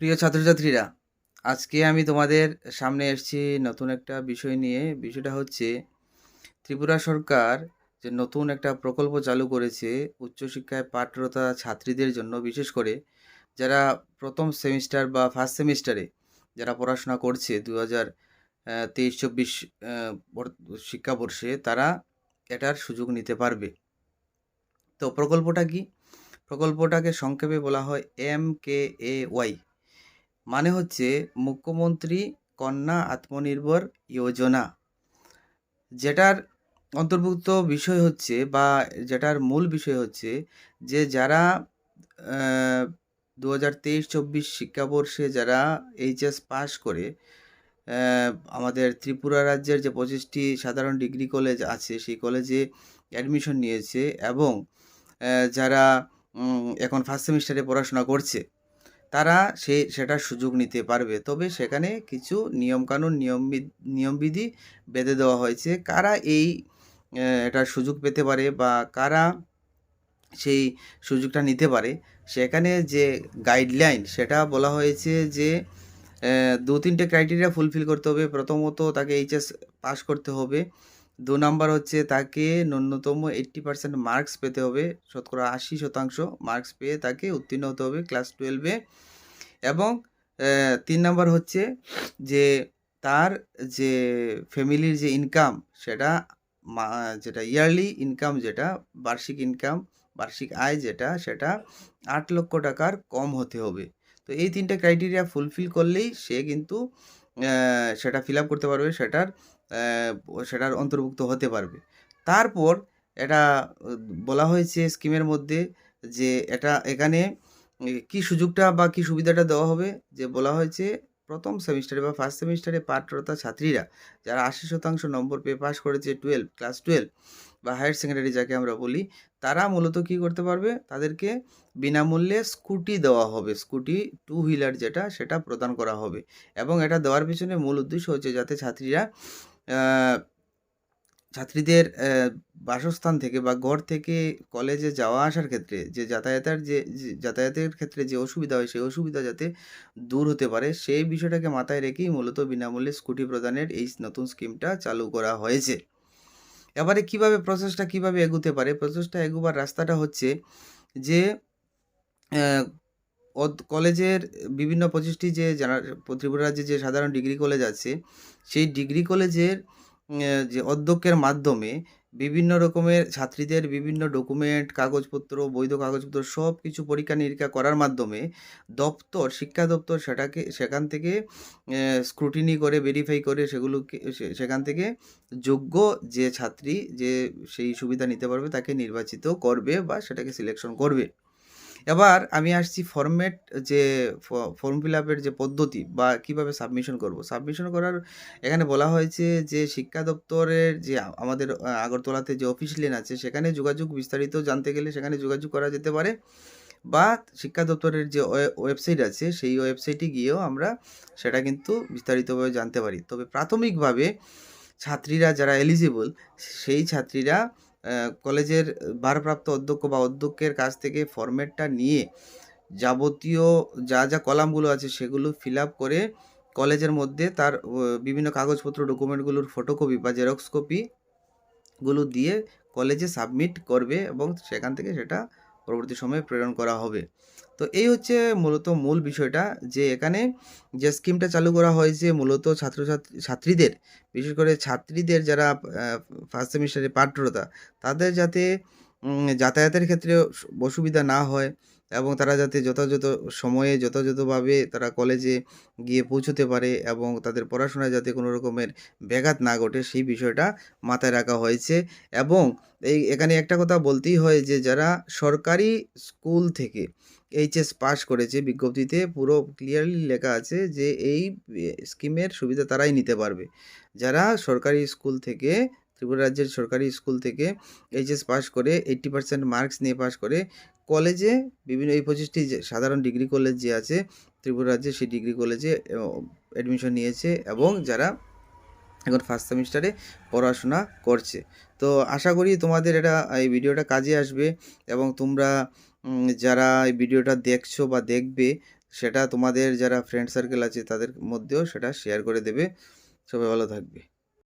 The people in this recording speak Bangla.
প্রিয় ছাত্রছাত্রীরা, আজকে আমি তোমাদের সামনে এসেছি নতুন একটা বিষয় নিয়ে। বিষয়টা হচ্ছে ত্রিপুরা সরকার যে নতুন একটা প্রকল্প চালু করেছে উচ্চশিক্ষায় পাঠরতা ছাত্রীদের জন্য, বিশেষ করে যারা প্রথম সেমিস্টার বা ফার্স্ট সেমিস্টারে যারা পড়াশোনা করছে দু হাজার তেইশ, চব্বিশ শিক্ষাবর্ষে, তারা এটার সুযোগ নিতে পারবে। তো প্রকল্পটা কি? প্রকল্পটাকে সংক্ষেপে বলা হয় এম কে এ ওয়াই। মানে হচ্ছে মুখ্যমন্ত্রী কন্যা আত্মনির্ভর যোজনা। যেটার অন্তর্ভুক্ত বিষয় হচ্ছে বা যেটার মূল বিষয় হচ্ছে যে যারা দু হাজার তেইশ চব্বিশ শিক্ষাবর্ষে যারা এইচএস পাস করে আমাদের ত্রিপুরা রাজ্যের যে পঁচিশটি সাধারণ ডিগ্রি কলেজ আছে সেই কলেজে অ্যাডমিশন নিয়েছে এবং যারা এখন ফার্স্ট সেমিস্টারে পড়াশোনা করছে তারা সে সেটার সুযোগ নিতে পারবে। তবে সেখানে কিছু নিয়মকানুন নিয়ম নিয়মবিধি বেঁধে দেওয়া হয়েছে। কারা এই এটার সুযোগ পেতে পারে বা কারা সেই সুযোগটা নিতে পারে, সেখানে যে গাইডলাইন সেটা বলা হয়েছে যে দু তিনটে ক্রাইটেরিয়া ফুলফিল করতে হবে। প্রথমত তাকে এইচএস পাস করতে হবে। দু নাম্বার হচ্ছে তাকে ন্যূনতম এইট্টি পার্সেন্ট মার্কস পেতে হবে, শতকরা আশি শতাংশ মার্কস পেয়ে তাকে উত্তীর্ণ হতে হবে ক্লাস টুয়েলভে এবং তিন নাম্বার হচ্ছে যে তার যে ফ্যামিলির যে ইনকাম সেটা যেটা ইয়ারলি ইনকাম যেটা, বার্ষিক ইনকাম বার্ষিক আয় যেটা, সেটা আট লক্ষ টাকার কম হতে হবে। তো এই তিনটে ক্রাইটেরিয়া ফুলফিল করলেই সে কিন্তু সেটা ফিল আপ করতে পারবে, সেটার সেটার অন্তর্ভুক্ত হতে পারবে। তারপর এটা বলা হয়েছে স্কিমের মধ্যে যে এটা এখানে কি সুযোগটা বা কি সুবিধাটা দেওয়া হবে যে বলা হয়েছে প্রথম সেমিস্টারে বা ফার্স্ট সেমিস্টারে পাঠরতা ছাত্রীরা যারা আশি শতাংশ নম্বর পেয়ে পাস করেছে টুয়েলভ ক্লাস টুয়েলভ বা হায়ার সেকেন্ডারি যাকে আমরা বলি, তারা মূলত কি করতে পারবে? তাদেরকে বিনামূল্যে স্কুটি দেওয়া হবে। স্কুটি টু হুইলার যেটা, সেটা প্রদান করা হবে। এবং এটা দেওয়ার পিছনে মূল উদ্দেশ্য হচ্ছে যাতে ছাত্রীরা ছাত্রীদের বাসস্থান থেকে বা ঘর থেকে কলেজে যাওয়া আসার ক্ষেত্রে যে যাতায়াতের যে যাতায়াতের ক্ষেত্রে যে অসুবিধা হয় সেই অসুবিধা যাতে দূর হতে পারে সেই বিষয়টাকে মাথায় রেখেই মূলত বিনামূল্যে স্কুটি প্রদানের এই নতুন স্কিমটা চালু করা হয়েছে। এবারে কীভাবে প্রসেসটা কীভাবে এগুতে পারে? প্রসেসটা এগোবার রাস্তাটা হচ্ছে যে কলেজের বিভিন্ন পঁচিশটি যে জানা ত্রিপুরা রাজ্যে যে সাধারণ ডিগ্রি কলেজ আছে, সেই ডিগ্রি কলেজের যে অধ্যক্ষের মাধ্যমে বিভিন্ন রকমের ছাত্রীদের বিভিন্ন ডকুমেন্ট, কাগজপত্র, বৈধ কাগজপত্র সব কিছু পরীক্ষা নিরীক্ষা করার মাধ্যমে দপ্তর, শিক্ষা দপ্তর সেটাকে, সেখান থেকে স্ক্রুটিনি করে ভেরিফাই করে সেগুলোকে সেখান থেকে যোগ্য যে ছাত্রী যে সেই সুবিধা নিতে পারবে তাকে নির্বাচিত করবে বা সেটাকে সিলেকশন করবে। এবার আমি আসছি ফরম্যাট যে ফর্ম ফিল আপের যে পদ্ধতি বা কীভাবে সাবমিশন করব। সাবমিশন করার এখানে বলা হয়েছে যে শিক্ষা দপ্তরের যে আমাদের আগরতলাতে যে অফিস লেন আছে, সেখানে যোগাযোগ বিস্তারিত জানতে গেলে সেখানে যোগাযোগ করা যেতে পারে। বা শিক্ষা দপ্তরের যে ওয়েবসাইট আছে, সেই ওয়েবসাইটে গিয়েও আমরা সেটা কিন্তু বিস্তারিতভাবে জানতে পারি। তবে প্রাথমিকভাবে ছাত্রীরা যারা এলিজিবল সেই ছাত্রীরা কলেজের ভারপ্রাপ্ত অধ্যক্ষ বা অধ্যক্ষের কাছ থেকে ফর্মেটটা নিয়ে যাবতীয় যা যা কলামগুলো আছে সেগুলো ফিল আপ করে কলেজের মধ্যে তার বিভিন্ন কাগজপত্র ডকুমেন্টগুলোর ফটোকপি বা জেরক্স কপিগুলো দিয়ে কলেজে সাবমিট করবে এবং সেখান থেকে সেটা পরবর্তী সময়ে প্রেরণ করা হবে। তো এই হচ্ছে মূলত মূল বিষয়টা যে এখানে যে স্কিমটা চালু করা হয়েছে মূলত ছাত্রছাত্রী, ছাত্রীদের, বিশেষ করে ছাত্রীদের যারা ফার্স্ট সেমিস্টারে পাঠরতা, তাদের যাতে যাতায়াতের ক্ষেত্রে অসুবিধা না হয় এবং তারা যাতে যথাযথ সময়ে যথাযথভাবে তারা কলেজে গিয়ে পৌঁছতে পারে এবং তাদের পড়াশোনায় যাতে কোনো রকমের ব্যাঘাত না ঘটে, সেই বিষয়টা মাথায় রাখা হয়েছে। এবং এই এখানে একটা কথা বলতেই হয় যে, যারা সরকারি স্কুল থেকে এইচএস পাস করেছে, বিজ্ঞপ্তিতে পুরো ক্লিয়ারলি লেখা আছে যে, এই স্কিমের সুবিধা তারাই নিতে পারবে। যারা সরকারি স্কুল থেকে, ত্রিপুরা রাজ্যের সরকারি স্কুল থেকে এইচএস পাস করে এইট্টি পার্সেন্ট মার্কস নিয়ে পাস করে কলেজে বিভিন্ন এই পঁচিশটি সাধারণ ডিগ্রি কলেজ যে আছে, ত্রিপুরা রাজ্যে সেই ডিগ্রি কলেজে অ্যাডমিশন নিয়েছে এবং যারা এখন ফার্স্ট সেমিস্টারে পড়াশোনা করছে। তো আশা করি তোমাদের এটা, এই ভিডিওটা কাজে আসবে এবং তোমরা যারা এই ভিডিওটা দেখছ বা দেখবে, সেটা তোমাদের যারা ফ্রেন্ড সার্কেল আছে তাদের মধ্যেও সেটা শেয়ার করে দেবে। সবাই ভালো থাকবে।